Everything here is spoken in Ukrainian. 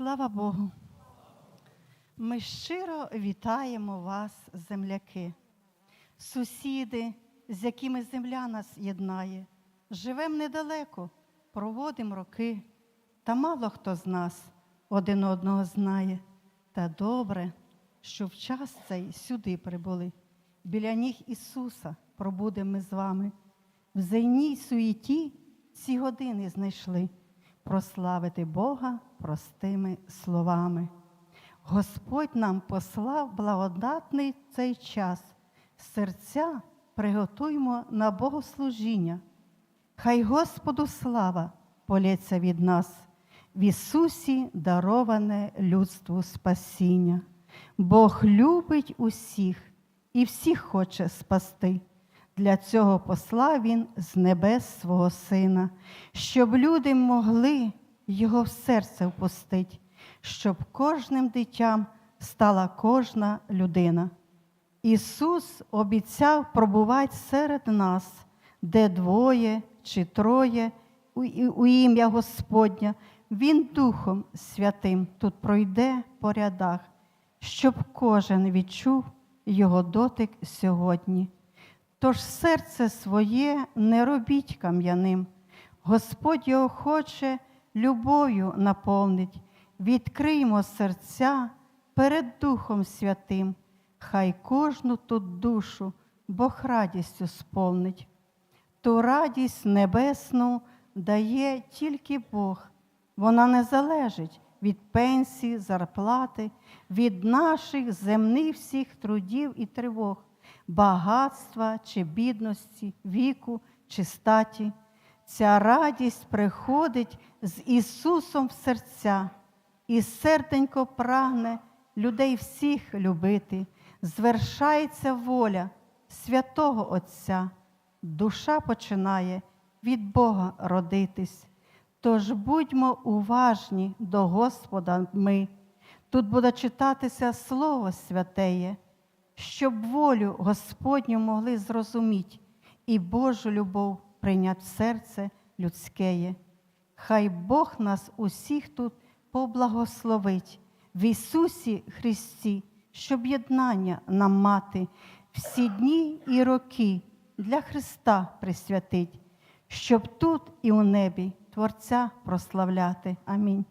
Слава Богу. Ми щиро вітаємо вас, земляки, сусіди, з якими земля нас єднає. Живем недалеко, проводимо роки, та мало хто з нас один одного знає. Та добре, що в час цей сюди прибули. Біля ніг Ісуса пробудемо ми з вами. В зайній суєті ці години знайшли прославити Бога простими словами. Господь нам послав благодатний цей час. Серця приготуймо на Богослужіння. Хай Господу слава полється від нас, в Ісусі дароване людству спасіння. Бог любить усіх і всіх хоче спасти. Для цього послав Він з небес свого Сина, щоб люди могли Його в серце впустить, щоб кожним дитям стала кожна людина. Ісус обіцяв пробувати серед нас, де двоє чи троє у ім'я Господня. Він Духом Святим тут пройде по рядах, щоб кожен відчув Його дотик сьогодні. Тож серце своє не робіть кам'яним. Господь його хоче любов'ю наповнить. Відкриймо серця перед Духом Святим, хай кожну тут душу Бог радістю сповнить. Ту радість небесну дає тільки Бог. Вона не залежить від пенсії, зарплати, від наших земних всіх трудів і тривог, багатства чи бідності, віку чи статі. Ця радість приходить з Ісусом в серця, і серденько прагне людей всіх любити, звершається воля святого Отця. Душа починає від Бога родитись. Тож будьмо уважні до Господа ми. Тут буде читатися Слово Святеє, щоб волю Господню могли зрозуміти і Божу любов прийняти в серце людськеє. Хай Бог нас усіх тут поблагословить в Ісусі Христі, щоб єднання нам мати всі дні і роки для Христа присвятить, щоб тут і у небі Творця прославляти. Амінь.